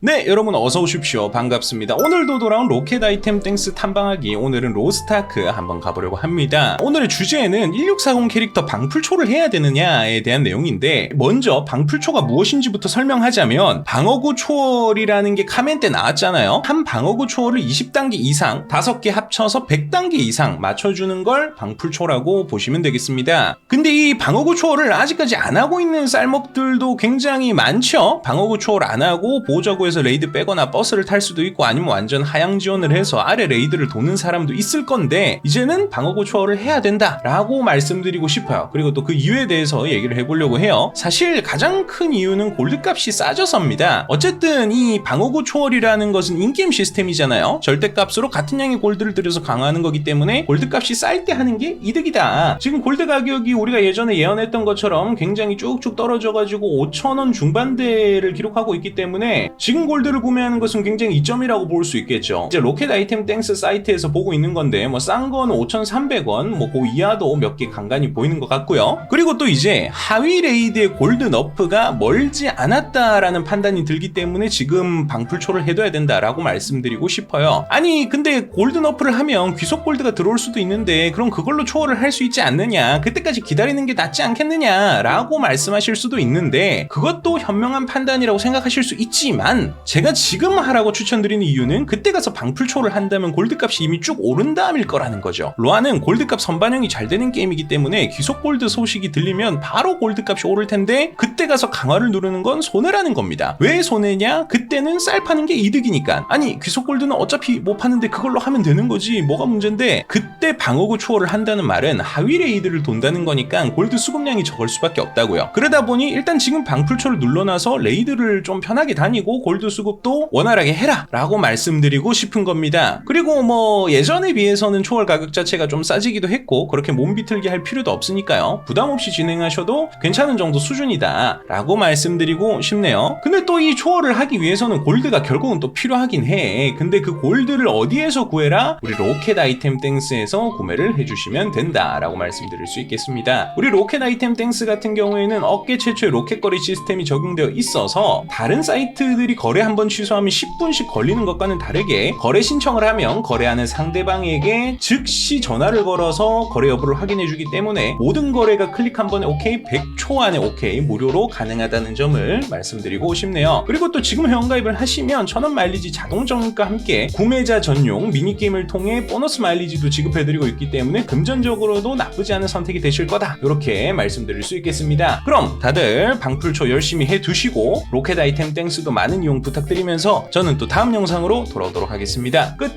네, 여러분 어서 오십시오. 반갑습니다. 오늘도 돌아온 로켓 아이템 땡스 탐방하기. 오늘은 로스타크 한번 가보려고 합니다. 오늘의 주제는 1640 캐릭터 방풀초를 해야 되느냐에 대한 내용인데 먼저 방풀초가 무엇인지부터 설명하자면 방어구 초월이라는 게 카멘 때 나왔잖아요. 한 방어구 초월을 20단계 이상, 5개 합쳐서 100단계 이상 맞춰주는 걸 방풀초라고 보시면 되겠습니다. 근데 이 방어구 초월을 아직까지 안 하고 있는 쌀먹들도 굉장히 많죠. 방어구 초월 안 하고 보호 자구에서 레이드 빼거나 버스를 탈 수도 있고 아니면 완전 하향 지원을 해서 아래 레이드를 도는 사람도 있을 건데 이제는 방어구 초월을 해야 된다라고 말씀드리고 싶어요. 그리고 또 그 이유에 대해서 얘기를 해보려고 해요. 사실 가장 큰 이유는 골드값이 싸져서입니다. 어쨌든 이 방어구 초월이라는 것은 인게임 시스템이잖아요. 절대값으로 같은 양의 골드를 들여서 강화하는 거기 때문에 골드값이 쌀 때 하는 게 이득이다. 지금 골드 가격이 우리가 예전에 예언했던 것처럼 굉장히 쭉쭉 떨어져가지고 5천원 중반대를 기록하고 있기 때문에 지금 골드를 구매하는 것은 굉장히 이점이라고 볼 수 있겠죠. 이제 로켓 아이템 땡스 사이트에서 보고 있는 건데 뭐 싼 거는 5,300원, 뭐 그 이하도 몇 개 간간히 보이는 것 같고요. 그리고 또 이제 하위 레이드의 골드 너프가 멀지 않았다라는 판단이 들기 때문에 지금 방풀초를 해둬야 된다라고 말씀드리고 싶어요. 아니 근데 골드 너프를 하면 귀속 골드가 들어올 수도 있는데 그럼 그걸로 초월을 할 수 있지 않느냐? 그때까지 기다리는 게 낫지 않겠느냐라고 말씀하실 수도 있는데 그것도 현명한 판단이라고 생각하실 수 있지만 제가 지금 하라고 추천드리는 이유는 그때 가서 방풀초를 한다면 골드값이 이미 쭉 오른 다음일 거라는 거죠. 로아는 골드값 선반영이 잘 되는 게임이기 때문에 귀속 골드 소식이 들리면 바로 골드값이 오를 텐데 그때 가서 강화를 누르는 건 손해라는 겁니다. 왜 손해냐? 그때는 쌀 파는 게 이득이니까. 아니 귀속 골드는 어차피 못 파는데 그걸로 하면 되는 거지. 뭐가 문제인데 그때 방어구 초월을 한다는 말은 하위 레이드를 돈다는 거니까 골드 수급량이 적을 수밖에 없다고요. 그러다 보니 일단 지금 방풀초를 눌러놔서 레이드를 좀 편하게 다니고 골드 수급도 원활하게 해라 라고 말씀드리고 싶은 겁니다. 그리고 뭐 예전에 비해서는 초월 가격 자체가 좀 싸지기도 했고 그렇게 몸 비틀게 할 필요도 없으니까요. 부담 없이 진행하셔도 괜찮은 정도 수준이다 라고 말씀드리고 싶네요. 근데 또 이 초월을 하기 위해서는 골드가 결국은 또 필요하긴 해. 근데 그 골드를 어디에서 구해라? 우리 로켓 아이템 땡스에서 구매를 해주시면 된다 라고 말씀드릴 수 있겠습니다. 우리 로켓 아이템 땡스 같은 경우에는 업계 최초의 로켓 거래 시스템이 적용되어 있어서 다른 사이트들이 거래 한 번 취소하면 10분씩 걸리는 것과는 다르게 거래 신청을 하면 거래하는 상대방에게 즉시 전화를 걸어서 거래 여부를 확인해 주기 때문에 모든 거래가 클릭 한 번에 오케이 100초 안에 오케이 무료로 가능하다는 점을 말씀드리고 싶네요. 그리고 또 지금 회원가입을 하시면 천원 마일리지 자동 정립과 함께 구매자 전용 미니게임을 통해 보너스 마일리지도 지급해드리고 있기 때문에 금전적으로도 나쁘지 않은 선택이 되실 거다. 이렇게 말씀드릴 수 있겠습니다. 그럼 다들 방풀초 열심히 해두시고 로켓 아이템 땡스도 많은 이용 부탁드리면서 저는 또 다음 영상으로 돌아오도록 하겠습니다. 끝!